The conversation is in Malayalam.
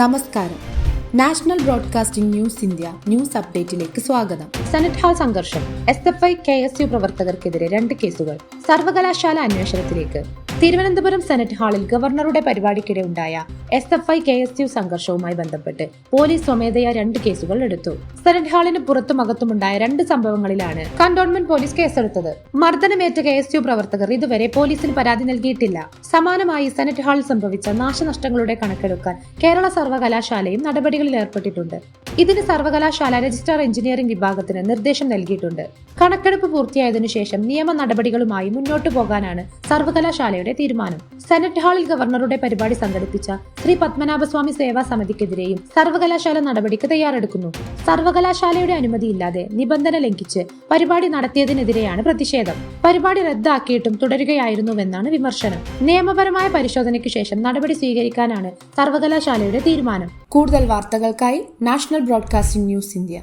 നമസ്കാരം. National broadcasting news India news അപ്ഡേറ്റിലേക്ക് സ്വാഗതം. സെനറ്റ് ഹാൾ സംഘർഷം. S F I K S U പ്രവർത്തകർക്കെതിരെ രണ്ട് കേസുകൾ. സർവകലാശാല അന്വേഷണത്തിലേക്ക്. തിരുവനന്തപുരം സെനറ്റ് ഹാളിൽ ഗവർണറുടെ പരിപാടിക്കിടെ ഉണ്ടായ S F I K S U സംഘർഷവുമായി ബന്ധപ്പെട്ട് പോലീസ് സ്വമേധയാ രണ്ട് കേസുകൾ എടുത്തു. സെനറ്റ് ഹാളിന് പുറത്തും അകത്തുമുണ്ടായ രണ്ട് സംഭവങ്ങളിലാണ് കന്റോൺമെന്റ് പോലീസ് കേസെടുത്തത്. മർദ്ദനമേറ്റ കെ എസ് യു പ്രവർത്തകർ ഇതുവരെ പോലീസിൽ പരാതി നൽകിയിട്ടില്ല. സമാനമായി സെനറ്റ് ഹാളിൽ സംഭവിച്ച നാശനഷ്ടങ്ങളുടെ കണക്കെടുക്കാൻ കേരള സർവകലാശാലയും നടപടികളിൽ ഏർപ്പെട്ടിട്ടുണ്ട്. ഇതിന് സർവകലാശാല രജിസ്ട്രാർ എഞ്ചിനീയറിംഗ് വിഭാഗത്തിന് നിർദ്ദേശം നൽകിയിട്ടുണ്ട്. കണക്കെടുപ്പ് പൂർത്തിയായതിനു ശേഷം നിയമ നടപടികളുമായി മുന്നോട്ടു പോകാനാണ് സർവകലാശാലയുടെ തീരുമാനം. സെനറ്റ് ഹാളിൽ ഗവർണറുടെ പരിപാടി സംഘടിപ്പിച്ച ശ്രീ പത്മനാഭസ്വാമി സേവാ സമിതിക്കെതിരെയും സർവകലാശാല നടപടിക്ക് തയ്യാറെടുക്കുന്നു. സർവകലാശാലയുടെ അനുമതിയില്ലാതെ നിബന്ധന ലംഘിച്ച് പരിപാടി നടത്തിയതിനെതിരെയാണ് പ്രതിഷേധം. പരിപാടി റദ്ദാക്കിയിട്ടും തുടരുകയായിരുന്നുവെന്നാണ് വിമർശനം. നിയമപരമായ പരിശോധനയ്ക്ക് ശേഷം നടപടി സ്വീകരിക്കാനാണ് സർവകലാശാലയുടെ തീരുമാനം. കൂടുതൽ വാർത്തകൾക്കായി നാഷണൽ ബ്രോഡ്കാസ്റ്റിംഗ് ന്യൂസ് ഇന്ത്യ.